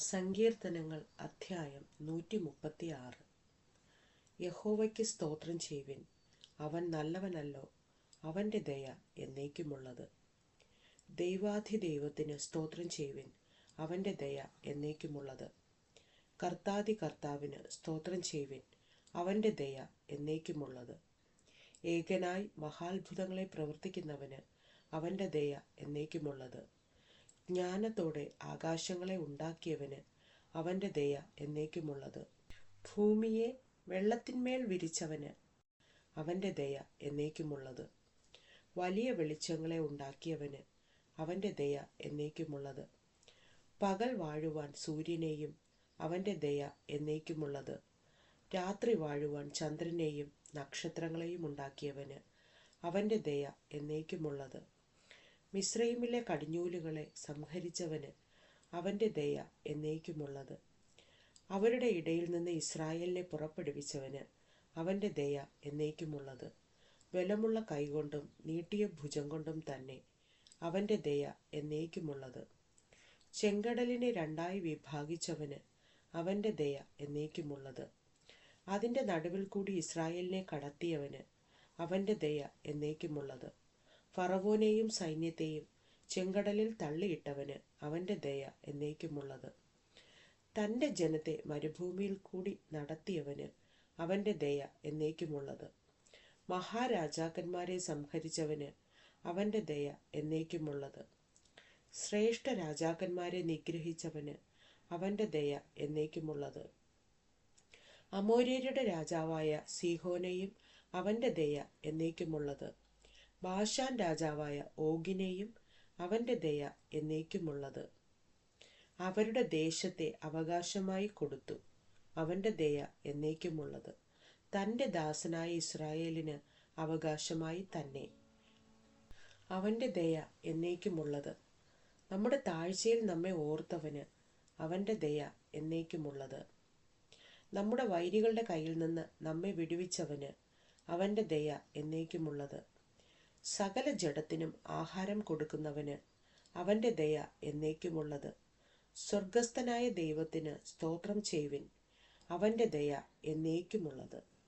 സങ്കീർത്തനങ്ങൾ അധ്യായം നൂറ്റി മുപ്പത്തി ആറ് യഹോവയ്ക്ക് സ്തോത്രം ചെയ്യുവിൻ. അവൻ നല്ലവനല്ലോ അവന്റെ ദയ എന്നേക്കുമുള്ളത്. ദൈവാധി ദൈവത്തിന് സ്തോത്രം ചെയ്യുവിൻ അവന്റെ ദയ എന്നേക്കുമുള്ളത്. കർത്താതി കർത്താവിന് സ്തോത്രം ചെയ്യുവിൻ അവന്റെ ദയ എന്നേക്കുമുള്ളത്. ഏകനായി മഹാത്ഭുതങ്ങളെ പ്രവർത്തിക്കുന്നവന് അവന്റെ ദയ എന്നേക്കുമുള്ളത്. ജ്ഞാനത്തോടെ ആകാശങ്ങളെ ഉണ്ടാക്കിയവന് അവന്റെ ദയ എന്നേക്കുമുള്ളത്. ഭൂമിയെ വെള്ളത്തിന്മേൽ വിരിച്ചവന് അവന്റെ ദയ എന്നേക്കുമുള്ളത്. വലിയ വെളിച്ചങ്ങളെ ഉണ്ടാക്കിയവന് അവന്റെ ദയ എന്നേക്കുമുള്ളത്. പകൽ വാഴുവാൻ സൂര്യനെയും അവന്റെ ദയ എന്നേക്കുമുള്ളത്. രാത്രി വാഴുവാൻ ചന്ദ്രനെയും നക്ഷത്രങ്ങളെയും ഉണ്ടാക്കിയവന് അവന്റെ ദയ എന്നേക്കുമുള്ളത്. മിശ്രൈമിലെ കടിഞ്ഞൂലുകളെ സംഹരിച്ചവന് അവന്റെ ദയ എന്നേക്കുമുള്ളത്. അവരുടെ ഇടയിൽ നിന്ന് ഇസ്രായേലിനെ പുറപ്പെടുവിച്ചവന് അവന്റെ ദയ എന്നേക്കുമുള്ളത്. ബലമുള്ള കൈകൊണ്ടും നീട്ടിയ ഭുജം കൊണ്ടും തന്നെ അവന്റെ ദയ എന്നേക്കുമുള്ളത്. ചെങ്കടലിനെ രണ്ടായി വിഭാഗിച്ചവന് അവന്റെ ദയ എന്നേക്കുമുള്ളത്. അതിന്റെ നടുവിൽ കൂടി ഇസ്രായേലിനെ കടത്തിയവന് അവന്റെ ദയ എന്നേക്കുമുള്ളത്. ഫറവോനെയും സൈന്യത്തെയും ചെങ്കടലിൽ തള്ളിയിട്ടവന് അവന്റെ ദയ എന്നേക്കുമുള്ളത്. തന്റെ ജനത്തെ മരുഭൂമിയിൽ കൂടി നടത്തിയവന് അവന്റെ ദയ എന്നേക്കുമുള്ളത്. മഹാരാജാക്കന്മാരെ സംഹരിച്ചവന് അവന്റെ ദയ എന്നേക്കുമുള്ളത്. ശ്രേഷ്ഠ രാജാക്കന്മാരെ നിഗ്രഹിച്ചവന് അവന്റെ ദയ എന്നേക്കുമുള്ളത്. അമോര്യരുടെ രാജാവായ സീഹോനെയും അവന്റെ ദയ എന്നേക്കുമുള്ളത്. ബാഷാൻ രാജാവായ ഓഗിനെയും അവന്റെ ദയ എന്നേക്കുമുള്ളത്. അവരുടെ ദേശത്തെ അവകാശമായി കൊടുത്തു. അവന്റെ ദയ എന്നേക്കുമുള്ളത്. തന്റെ ദാസനായ ഇസ്രായേലിന് അവകാശമായി തന്നെ. അവന്റെ ദയ എന്നേക്കുമുള്ളത്. നമ്മുടെ താഴ്ചയിൽ നമ്മെ ഓർത്തവന് അവന്റെ ദയ എന്നേക്കുമുള്ളത്. നമ്മുടെ വൈരികളുടെ കയ്യിൽ നിന്ന് നമ്മെ വിടുവിച്ചവന് അവന്റെ ദയ എന്നേക്കുമുള്ളത്. സകല ജഡത്തിനും ആഹാരം കൊടുക്കുന്നവന് അവന്റെ ദയ എന്നേക്കുമുള്ളത്. സ്വർഗസ്ഥനായ ദൈവത്തിന് സ്തോത്രം ചെയ്യുവിൻ. അവന്റെ ദയ എന്നേക്കുമുള്ളത്.